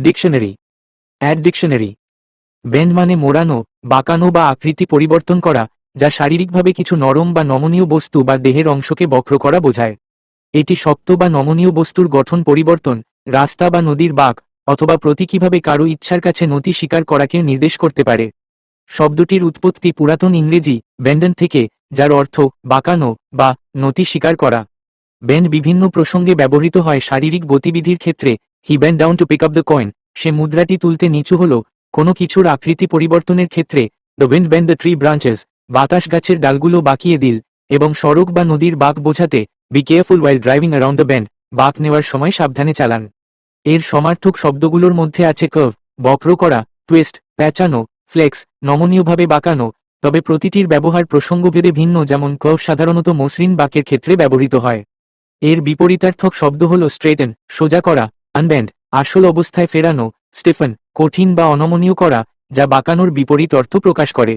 Dictionary. Add dictionary. Bend মানে মোড়ানো, বাঁকানো বা আকৃতি পরিবর্তন করা, যা শারীরিকভাবে কিছু নরম বা নমনীয় বস্তু বা দেহের অংশকে বক্র করা বোঝায়। এটি শক্ত বা নমনীয় বস্তুর গঠন পরিবর্তন, রাস্তা বা নদীর বাঁক, অথবা প্রতীকীভাবে কারও ইচ্ছার কাছে নতি স্বীকার করাকে নির্দেশ করতে পারে। শব্দটির উৎপত্তি পুরাতন ইংরেজি ব্যান্ডন থেকে, যার অর্থ বাঁকানো বা নতি স্বীকার করা। ব্যান্ড বিভিন্ন প্রসঙ্গে ব্যবহৃত হয় শারীরিক গতিবিধির ক্ষেত্রে he bend down to pick up the coin সে মুদ্রাটি তুলতে নিচু হল। কোনো কিছুর আকৃতি পরিবর্তনের ক্ষেত্রে the wind bend the tree branches বাতাস গাছের ডালগুলো বাঁকিয়ে দিল, এবং সড়ক বা নদীর বাঁক বোঝাতে be careful while driving around the bend বাঁক নেওয়ার সময় সাবধানে চালান। এর সমার্থক শব্দগুলোর মধ্যে আছে কার্ভ বক্র করা টুয়েস্ট প্যাঁচানো ফ্লেক্স নমনীয়ভাবে বাঁকানো, তবে প্রতিটির ব্যবহার প্রসঙ্গভেদে ভিন্ন, যেমন কার্ভ সাধারণত মসৃণ বাঁকের ক্ষেত্রে ব্যবহৃত হয়। এর বিপরীতার্থক শব্দ হল স্ট্রেটেন সোজা করা আনব্যান্ড, আসল অবস্থায় ফেরানো স্টেফেন কঠিন বা অনমনীয় করা যা বাঁকানোর বিপরীত অর্থ প্রকাশ করে।